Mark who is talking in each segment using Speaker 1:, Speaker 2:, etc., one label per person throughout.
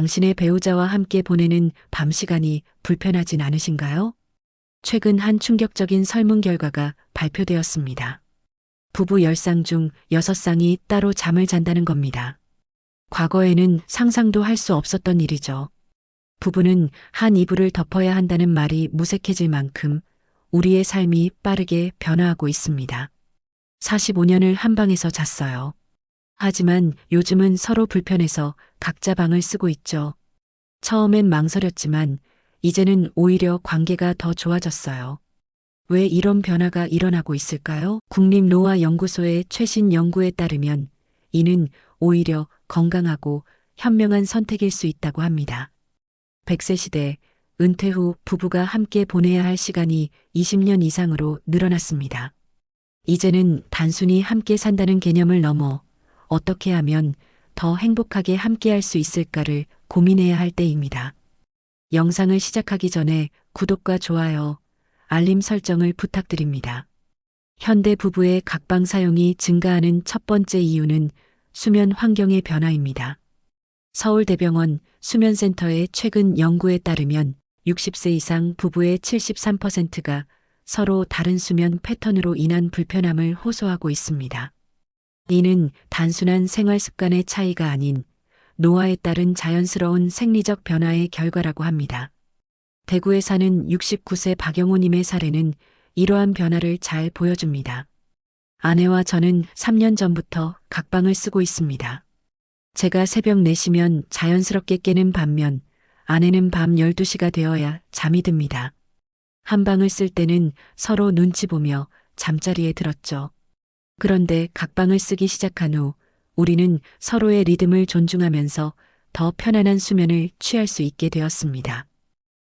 Speaker 1: 당신의 배우자와 함께 보내는 밤 시간이 불편하진 않으신가요? 최근 한 충격적인 설문 결과가 발표되었습니다. 부부 10쌍 중 6쌍이 따로 잠을 잔다는 겁니다. 과거에는 상상도 할 수 없었던 일이죠. 부부는 한 이불을 덮어야 한다는 말이 무색해질 만큼 우리의 삶이 빠르게 변화하고 있습니다. 45년을 한 방에서 잤어요. 하지만 요즘은 서로 불편해서 각자 방을 쓰고 있죠. 처음엔 망설였지만 이제는 오히려 관계가 더 좋아졌어요. 왜 이런 변화가 일어나고 있을까요? 국립노화연구소의 최신 연구에 따르면 이는 오히려 건강하고 현명한 선택일 수 있다고 합니다. 100세 시대 은퇴 후 부부가 함께 보내야 할 시간이 20년 이상으로 늘어났습니다. 이제는 단순히 함께 산다는 개념을 넘어 어떻게 하면 더 행복하게 함께 할 수 있을까를 고민해야 할 때입니다. 영상을 시작하기 전에 구독과 좋아요, 알림 설정을 부탁드립니다. 현대 부부의 각방 사용이 증가하는 첫 번째 이유는 수면 환경의 변화입니다. 서울대병원 수면센터의 최근 연구에 따르면 60세 이상 부부의 73%가 서로 다른 수면 패턴으로 인한 불편함을 호소하고 있습니다. 이는 단순한 생활 습관의 차이가 아닌 노화에 따른 자연스러운 생리적 변화의 결과라고 합니다. 대구에 사는 69세 박영호님의 사례는 이러한 변화를 잘 보여줍니다. 아내와 저는 3년 전부터 각방을 쓰고 있습니다. 제가 새벽 4시면 자연스럽게 깨는 반면 아내는 밤 12시가 되어야 잠이 듭니다. 한 방을 쓸 때는 서로 눈치 보며 잠자리에 들었죠. 그런데 각방을 쓰기 시작한 후 우리는 서로의 리듬을 존중하면서 더 편안한 수면을 취할 수 있게 되었습니다.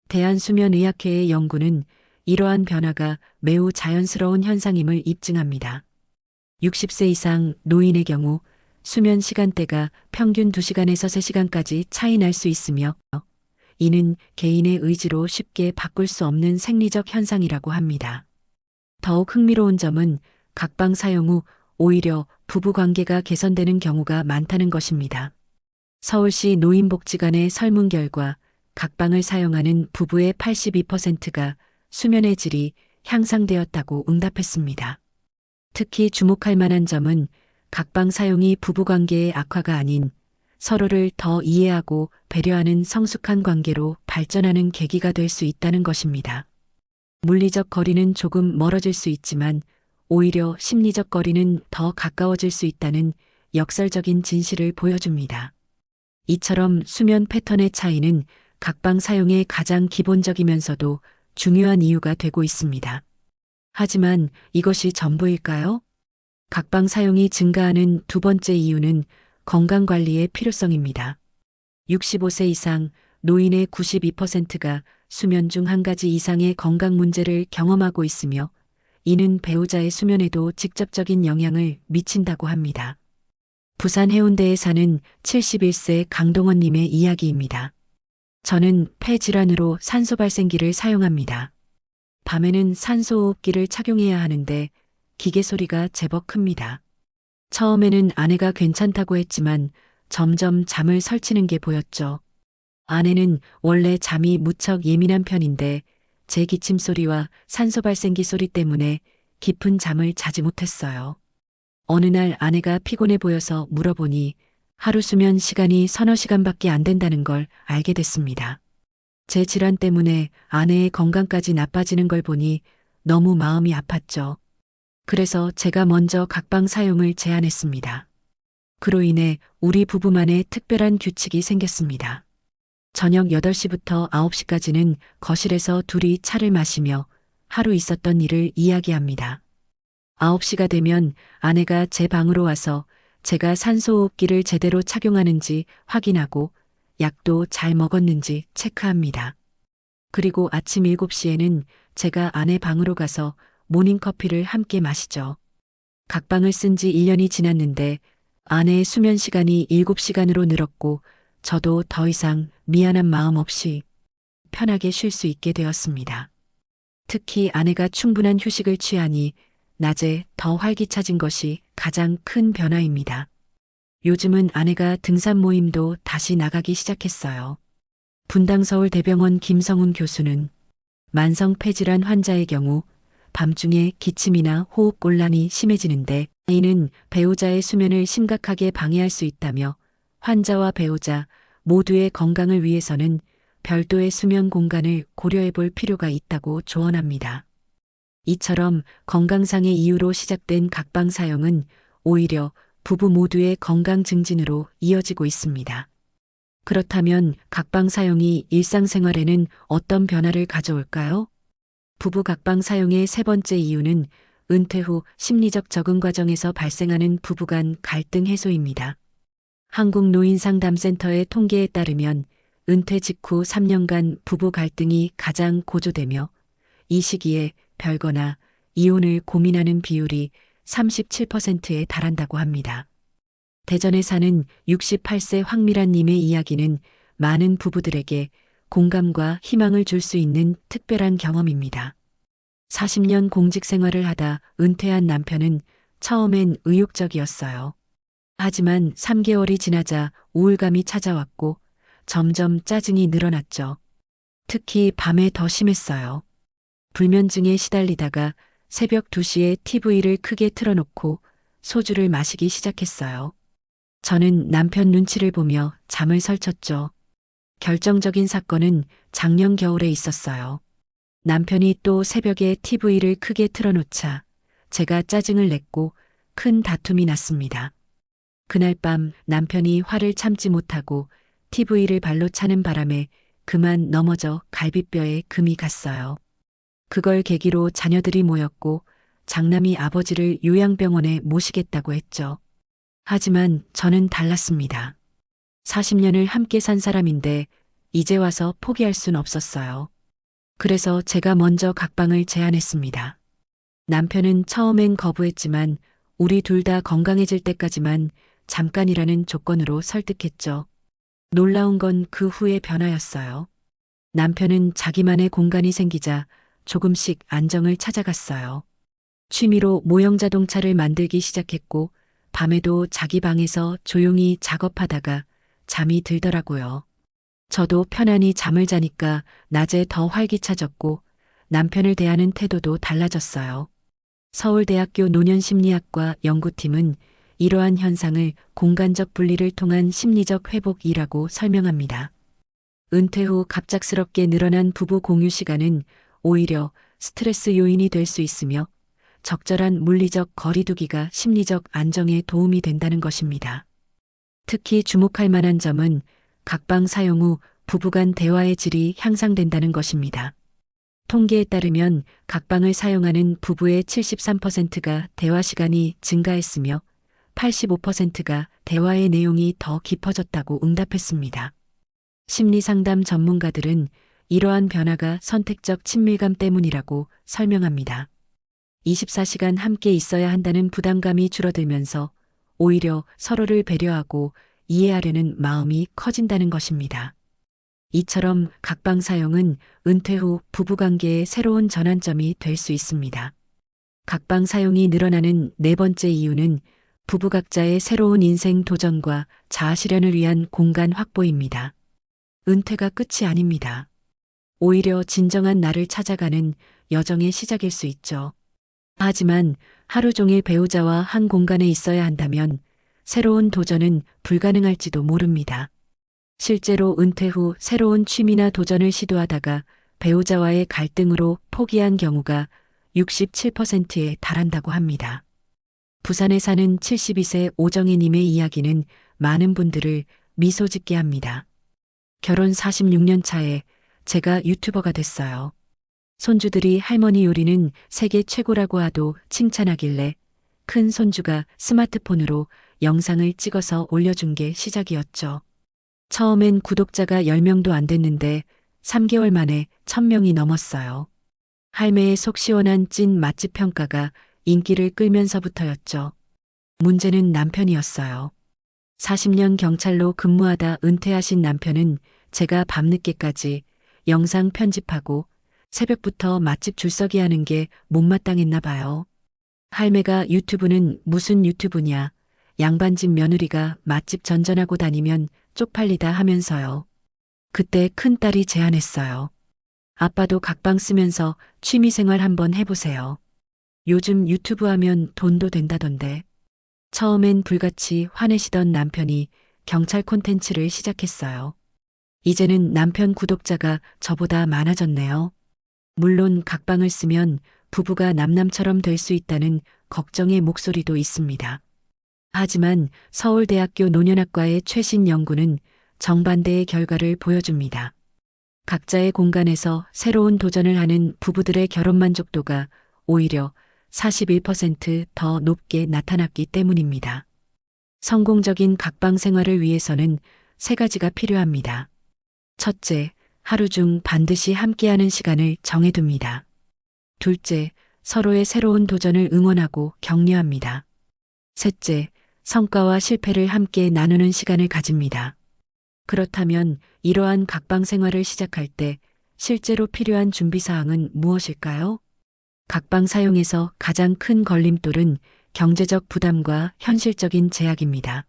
Speaker 1: 대한수면의학회의 연구는 이러한 변화가 매우 자연스러운 현상임을 입증합니다. 60세 이상 노인의 경우 수면 시간대가 평균 2시간에서 3시간까지 차이 날 수 있으며 이는 개인의 의지로 쉽게 바꿀 수 없는 생리적 현상이라고 합니다. 더욱 흥미로운 점은 각방 사용 후 오히려 부부 관계가 개선되는 경우가 많다는 것입니다. 서울시 노인복지관의 설문 결과 각방을 사용하는 부부의 82%가 수면의 질이 향상되었다고 응답했습니다. 특히 주목할 만한 점은 각방 사용이 부부관계의 악화가 아닌 서로를 더 이해하고 배려하는 성숙한 관계로 발전하는 계기가 될 수 있다는 것입니다. 물리적 거리는 조금 멀어질 수 있지만 오히려 심리적 거리는 더 가까워질 수 있다는 역설적인 진실을 보여줍니다. 이처럼 수면 패턴의 차이는 각방 사용의 가장 기본적이면서도 중요한 이유가 되고 있습니다. 하지만 이것이 전부일까요? 각방 사용이 증가하는 두 번째 이유는 건강관리의 필요성입니다. 65세 이상 노인의 92%가 수면 중 한 가지 이상의 건강 문제를 경험하고 있으며 이는 배우자의 수면에도 직접적인 영향을 미친다고 합니다. 부산 해운대에 사는 71세 강동원님의 이야기입니다. 저는 폐질환으로 산소 발생기를 사용합니다. 밤에는 산소호흡기를 착용해야 하는데 기계 소리가 제법 큽니다. 처음에는 아내가 괜찮다고 했지만 점점 잠을 설치는 게 보였죠. 아내는 원래 잠이 무척 예민한 편인데 제 기침 소리와 산소 발생기 소리 때문에 깊은 잠을 자지 못했어요. 어느 날 아내가 피곤해 보여서 물어보니 하루 수면 시간이 서너 시간밖에 안 된다는 걸 알게 됐습니다. 제 질환 때문에 아내의 건강까지 나빠지는 걸 보니 너무 마음이 아팠죠. 그래서 제가 먼저 각방 사용을 제안했습니다. 그로 인해 우리 부부만의 특별한 규칙이 생겼습니다. 저녁 8시부터 9시까지는 거실에서 둘이 차를 마시며 하루 있었던 일을 이야기합니다. 9시가 되면 아내가 제 방으로 와서 제가 산소호흡기를 제대로 착용하는지 확인하고 약도 잘 먹었는지 체크합니다. 그리고 아침 7시에는 제가 아내 방으로 가서 모닝커피를 함께 마시죠. 각방을 쓴 지 1년이 지났는데 아내의 수면 시간이 7시간으로 늘었고 저도 더 이상 미안한 마음 없이 편하게 쉴 수 있게 되었습니다. 특히 아내가 충분한 휴식을 취하니 낮에 더 활기차진 것이 가장 큰 변화입니다. 요즘은 아내가 등산 모임도 다시 나가기 시작했어요. 분당 서울 대병원 김성훈 교수는 만성 폐질환 환자의 경우 밤중에 기침이나 호흡 곤란이 심해지는데 이는 배우자의 수면을 심각하게 방해할 수 있다며 환자와 배우자 모두의 건강을 위해서는 별도의 수면 공간을 고려해 볼 필요가 있다고 조언합니다. 이처럼 건강상의 이유로 시작된 각방 사용은 오히려 부부 모두의 건강 증진으로 이어지고 있습니다. 그렇다면 각방 사용이 일상생활에는 어떤 변화를 가져올까요? 부부 각방 사용의 세 번째 이유는 은퇴 후 심리적 적응 과정에서 발생하는 부부간 갈등 해소입니다. 한국노인상담센터의 통계에 따르면 은퇴 직후 3년간 부부 갈등이 가장 고조되며 이 시기에 별거나 이혼을 고민하는 비율이 37%에 달한다고 합니다. 대전에 사는 68세 황미란 님의 이야기는 많은 부부들에게 공감과 희망을 줄 수 있는 특별한 경험입니다. 40년 공직 생활을 하다 은퇴한 남편은 처음엔 의욕적이었어요. 하지만 3개월이 지나자 우울감이 찾아왔고 점점 짜증이 늘어났죠. 특히 밤에 더 심했어요. 불면증에 시달리다가 새벽 2시에 TV를 크게 틀어놓고 소주를 마시기 시작했어요. 저는 남편 눈치를 보며 잠을 설쳤죠. 결정적인 사건은 작년 겨울에 있었어요. 남편이 또 새벽에 TV를 크게 틀어놓자 제가 짜증을 냈고 큰 다툼이 났습니다. 그날 밤 남편이 화를 참지 못하고 TV를 발로 차는 바람에 그만 넘어져 갈비뼈에 금이 갔어요. 그걸 계기로 자녀들이 모였고 장남이 아버지를 요양병원에 모시겠다고 했죠. 하지만 저는 달랐습니다. 40년을 함께 산 사람인데 이제 와서 포기할 순 없었어요. 그래서 제가 먼저 각방을 제안했습니다. 남편은 처음엔 거부했지만 우리 둘 다 건강해질 때까지만 잠깐이라는 조건으로 설득했죠. 놀라운 건 그 후의 변화였어요. 남편은 자기만의 공간이 생기자 조금씩 안정을 찾아갔어요. 취미로 모형 자동차를 만들기 시작했고 밤에도 자기 방에서 조용히 작업하다가 잠이 들더라고요. 저도 편안히 잠을 자니까 낮에 더 활기차졌고 남편을 대하는 태도도 달라졌어요. 서울대학교 노년심리학과 연구팀은 이러한 현상을 공간적 분리를 통한 심리적 회복이라고 설명합니다. 은퇴 후 갑작스럽게 늘어난 부부 공유 시간은 오히려 스트레스 요인이 될 수 있으며 적절한 물리적 거리두기가 심리적 안정에 도움이 된다는 것입니다. 특히 주목할 만한 점은 각방 사용 후 부부간 대화의 질이 향상된다는 것입니다. 통계에 따르면 각방을 사용하는 부부의 73%가 대화 시간이 증가했으며 85%가 대화의 내용이 더 깊어졌다고 응답했습니다. 심리 상담 전문가들은 이러한 변화가 선택적 친밀감 때문이라고 설명합니다. 24시간 함께 있어야 한다는 부담감이 줄어들면서 오히려 서로를 배려하고 이해하려는 마음이 커진다는 것입니다. 이처럼 각방 사용은 은퇴 후 부부관계의 새로운 전환점이 될 수 있습니다. 각방 사용이 늘어나는 네 번째 이유는 부부 각자의 새로운 인생 도전과 자아실현을 위한 공간 확보입니다. 은퇴가 끝이 아닙니다. 오히려 진정한 나를 찾아가는 여정의 시작일 수 있죠. 하지만 하루 종일 배우자와 한 공간에 있어야 한다면 새로운 도전은 불가능할지도 모릅니다. 실제로 은퇴 후 새로운 취미나 도전을 시도하다가 배우자와의 갈등으로 포기한 경우가 67%에 달한다고 합니다. 부산에 사는 72세 오정희님의 이야기는 많은 분들을 미소 짓게 합니다. 결혼 46년 차에 제가 유튜버가 됐어요. 손주들이 할머니 요리는 세계 최고라고 하도 칭찬하길래 큰 손주가 스마트폰으로 영상을 찍어서 올려준 게 시작이었죠. 처음엔 구독자가 10명도 안 됐는데 3개월 만에 1000명이 넘었어요. 할매의 속 시원한 찐 맛집 평가가 인기를 끌면서부터였죠. 문제는 남편이었어요. 40년 경찰로 근무하다 은퇴하신 남편은 제가 밤늦게까지 영상 편집하고 새벽부터 맛집 줄서기 하는 게 못마땅했나 봐요. 할매가 유튜브는 무슨 유튜브냐, 양반집 며느리가 맛집 전전하고 다니면 쪽팔리다 하면서요. 그때 큰딸이 제안했어요. 아빠도 각방 쓰면서 취미생활 한번 해보세요. 요즘 유튜브 하면 돈도 된다던데. 처음엔 불같이 화내시던 남편이 경찰 콘텐츠를 시작했어요. 이제는 남편 구독자가 저보다 많아졌네요. 물론 각방을 쓰면 부부가 남남처럼 될 수 있다는 걱정의 목소리도 있습니다. 하지만 서울대학교 노년학과의 최신 연구는 정반대의 결과를 보여줍니다. 각자의 공간에서 새로운 도전을 하는 부부들의 결혼 만족도가 오히려 41%더 높게 나타났기 때문입니다. 성공적인 각방 생활을 위해서는 세 가지가 필요합니다. 첫째, 하루 중 반드시 함께하는 시간을 정해둡니다. 둘째, 서로의 새로운 도전을 응원하고 격려합니다. 셋째, 성과와 실패를 함께 나누는 시간을 가집니다. 그렇다면 이러한 각방 생활을 시작할 때 실제로 필요한 준비 사항은 무엇일까요? 각방 사용에서 가장 큰 걸림돌은 경제적 부담과 현실적인 제약입니다.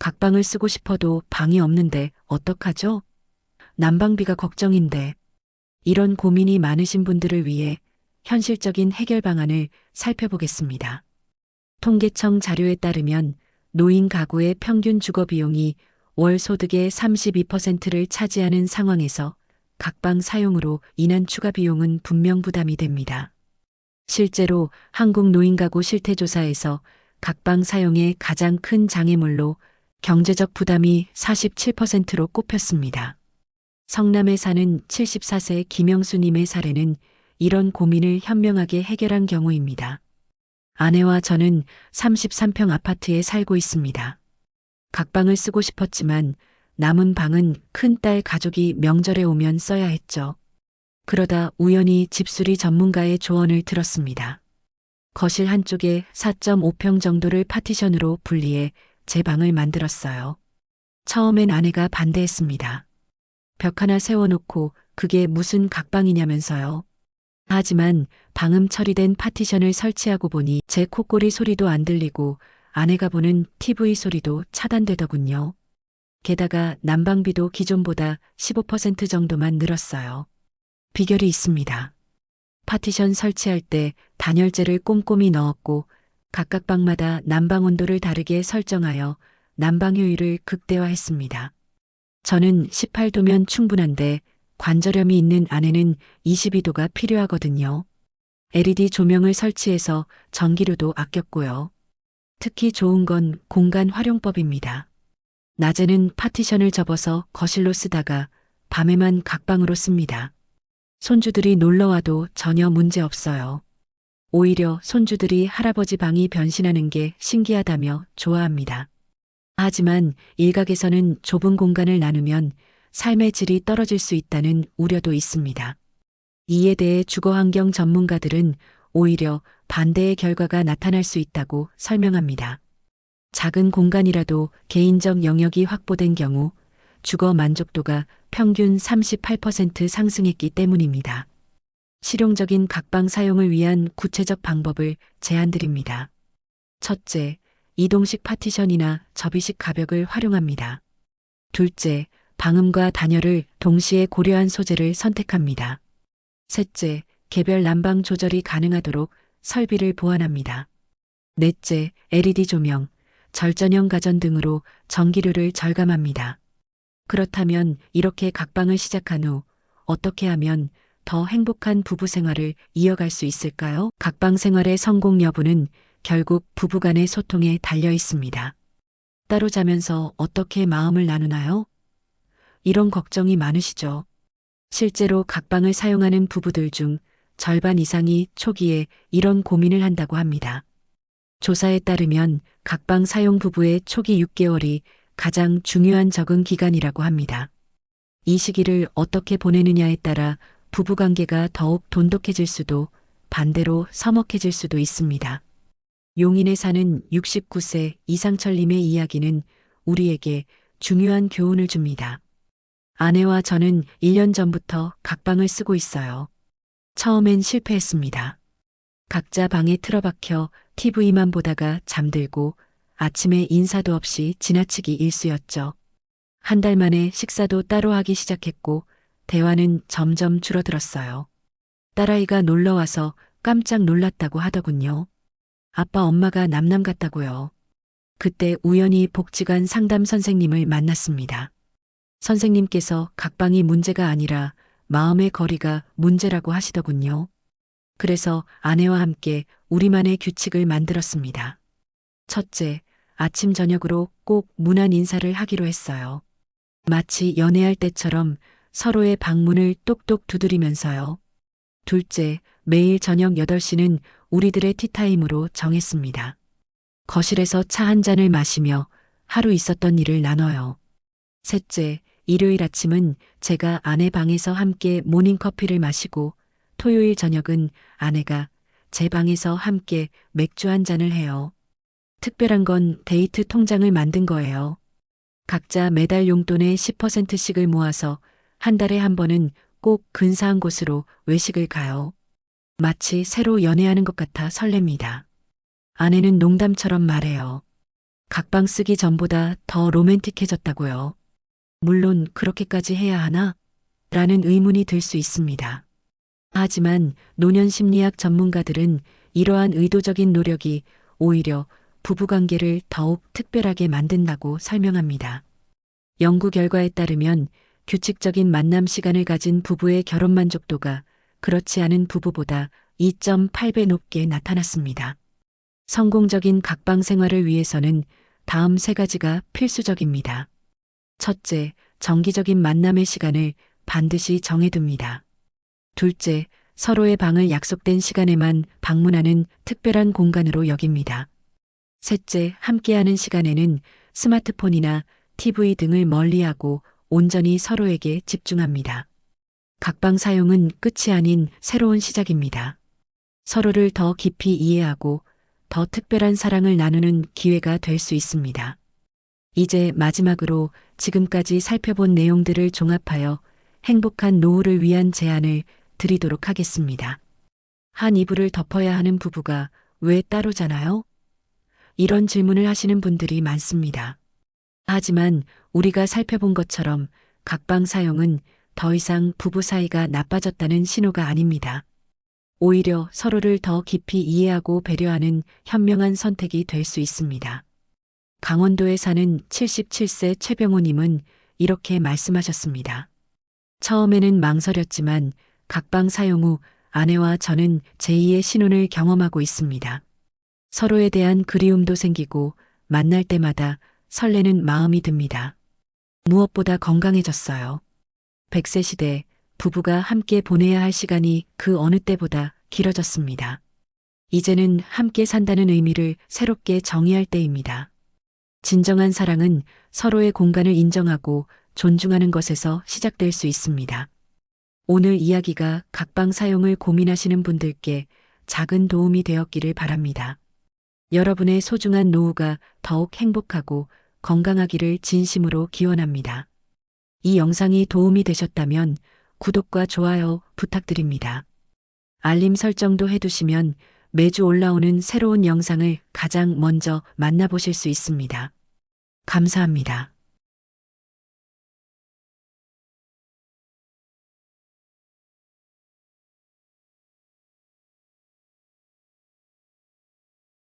Speaker 1: 각방을 쓰고 싶어도 방이 없는데 어떡하죠? 난방비가 걱정인데 이런 고민이 많으신 분들을 위해 현실적인 해결 방안을 살펴보겠습니다. 통계청 자료에 따르면 노인 가구의 평균 주거 비용이 월 소득의 32%를 차지하는 상황에서 각방 사용으로 인한 추가 비용은 분명 부담이 됩니다. 실제로 한국 노인 가구 실태조사에서 각방 사용의 가장 큰 장애물로 경제적 부담이 47%로 꼽혔습니다. 성남에 사는 74세 김영수님의 사례는 이런 고민을 현명하게 해결한 경우입니다. 아내와 저는 33평 아파트에 살고 있습니다. 각방을 쓰고 싶었지만 남은 방은 큰딸 가족이 명절에 오면 써야 했죠. 그러다 우연히 집수리 전문가의 조언을 들었습니다. 거실 한쪽에 4.5평 정도를 파티션으로 분리해 제 방을 만들었어요. 처음엔 아내가 반대했습니다. 벽 하나 세워놓고 그게 무슨 각방이냐면서요. 하지만 방음 처리된 파티션을 설치하고 보니 제 콧꼬리 소리도 안 들리고 아내가 보는 TV 소리도 차단되더군요. 게다가 난방비도 기존보다 15% 정도만 늘었어요. 비결이 있습니다. 파티션 설치할 때 단열재를 꼼꼼히 넣었고 각각 방마다 난방 온도를 다르게 설정하여 난방 효율을 극대화했습니다. 저는 18도면 충분한데 관절염이 있는 아내는 22도가 필요하거든요. LED 조명을 설치해서 전기료도 아꼈고요. 특히 좋은 건 공간 활용법입니다. 낮에는 파티션을 접어서 거실로 쓰다가 밤에만 각방으로 씁니다. 손주들이 놀러와도 전혀 문제 없어요. 오히려 손주들이 할아버지 방이 변신하는 게 신기하다며 좋아합니다. 하지만 일각에서는 좁은 공간을 나누면 삶의 질이 떨어질 수 있다는 우려도 있습니다. 이에 대해 주거환경 전문가들은 오히려 반대의 결과가 나타날 수 있다고 설명합니다. 작은 공간이라도 개인적 영역이 확보된 경우 주거 만족도가 평균 38% 상승했기 때문입니다. 실용적인 각방 사용을 위한 구체적 방법을 제안드립니다. 첫째, 이동식 파티션이나 접이식 가벽을 활용합니다. 둘째, 방음과 단열을 동시에 고려한 소재를 선택합니다. 셋째, 개별 난방 조절이 가능하도록 설비를 보완합니다. 넷째, LED 조명, 절전형 가전 등으로 전기료를 절감합니다. 그렇다면 이렇게 각방을 시작한 후 어떻게 하면 더 행복한 부부 생활을 이어갈 수 있을까요? 각방 생활의 성공 여부는 결국 부부 간의 소통에 달려 있습니다. 따로 자면서 어떻게 마음을 나누나요? 이런 걱정이 많으시죠? 실제로 각방을 사용하는 부부들 중 절반 이상이 초기에 이런 고민을 한다고 합니다. 조사에 따르면 각방 사용 부부의 초기 6개월이 가장 중요한 적응 기간이라고 합니다. 이 시기를 어떻게 보내느냐에 따라 부부 관계가 더욱 돈독해질 수도 반대로 서먹해질 수도 있습니다. 용인에 사는 69세 이상철님의 이야기는 우리에게 중요한 교훈을 줍니다. 아내와 저는 1년 전부터 각방을 쓰고 있어요. 처음엔 실패했습니다. 각자 방에 틀어박혀 TV만 보다가 잠들고 아침에 인사도 없이 지나치기 일쑤였죠. 한 달 만에 식사도 따로 하기 시작했고 대화는 점점 줄어들었어요. 딸아이가 놀러 와서 깜짝 놀랐다고 하더군요. 아빠 엄마가 남남 같다고요. 그때 우연히 복지관 상담 선생님을 만났습니다. 선생님께서 각방이 문제가 아니라 마음의 거리가 문제라고 하시더군요. 그래서 아내와 함께 우리만의 규칙을 만들었습니다. 첫째, 아침 저녁으로 꼭 문안 인사를 하기로 했어요. 마치 연애할 때처럼 서로의 방문을 똑똑 두드리면서요. 둘째, 매일 저녁 8시는 우리들의 티타임으로 정했습니다. 거실에서 차 한 잔을 마시며 하루 있었던 일을 나눠요. 셋째, 일요일 아침은 제가 아내 방에서 함께 모닝커피를 마시고 토요일 저녁은 아내가 제 방에서 함께 맥주 한 잔을 해요. 특별한 건 데이트 통장을 만든 거예요. 각자 매달 용돈의 10%씩을 모아서 한 달에 한 번은 꼭 근사한 곳으로 외식을 가요. 마치 새로 연애하는 것 같아 설렙니다. 아내는 농담처럼 말해요. 각방 쓰기 전보다 더 로맨틱해졌다고요. 물론 그렇게까지 해야 하나? 라는 의문이 들 수 있습니다. 하지만 노년 심리학 전문가들은 이러한 의도적인 노력이 오히려 부부관계를 더욱 특별하게 만든다고 설명합니다. 연구 결과에 따르면 규칙적인 만남 시간을 가진 부부의 결혼 만족도가 그렇지 않은 부부보다 2.8배 높게 나타났습니다. 성공적인 각방 생활을 위해서는 다음 세 가지가 필수적입니다. 첫째, 정기적인 만남의 시간을 반드시 정해둡니다. 둘째, 서로의 방을 약속된 시간에만 방문하는 특별한 공간으로 여깁니다. 셋째, 함께하는 시간에는 스마트폰이나 TV 등을 멀리하고 온전히 서로에게 집중합니다. 각방 사용은 끝이 아닌 새로운 시작입니다. 서로를 더 깊이 이해하고 더 특별한 사랑을 나누는 기회가 될 수 있습니다. 이제 마지막으로 지금까지 살펴본 내용들을 종합하여 행복한 노후를 위한 제안을 드리도록 하겠습니다. 한 이불을 덮어야 하는 부부가 왜 따로잖아요? 이런 질문을 하시는 분들이 많습니다. 하지만 우리가 살펴본 것처럼 각방 사용은 더 이상 부부 사이가 나빠졌다는 신호가 아닙니다. 오히려 서로를 더 깊이 이해하고 배려하는 현명한 선택이 될 수 있습니다. 강원도에 사는 77세 최병호님은 이렇게 말씀하셨습니다. 처음에는 망설였지만 각방 사용 후 아내와 저는 제2의 신혼을 경험하고 있습니다. 서로에 대한 그리움도 생기고 만날 때마다 설레는 마음이 듭니다. 무엇보다 건강해졌어요. 100세 시대 부부가 함께 보내야 할 시간이 그 어느 때보다 길어졌습니다. 이제는 함께 산다는 의미를 새롭게 정의할 때입니다. 진정한 사랑은 서로의 공간을 인정하고 존중하는 것에서 시작될 수 있습니다. 오늘 이야기가 각방 사용을 고민하시는 분들께 작은 도움이 되었기를 바랍니다. 여러분의 소중한 노후가 더욱 행복하고 건강하기를 진심으로 기원합니다. 이 영상이 도움이 되셨다면 구독과 좋아요 부탁드립니다. 알림 설정도 해두시면 매주 올라오는 새로운 영상을 가장 먼저 만나보실 수 있습니다. 감사합니다.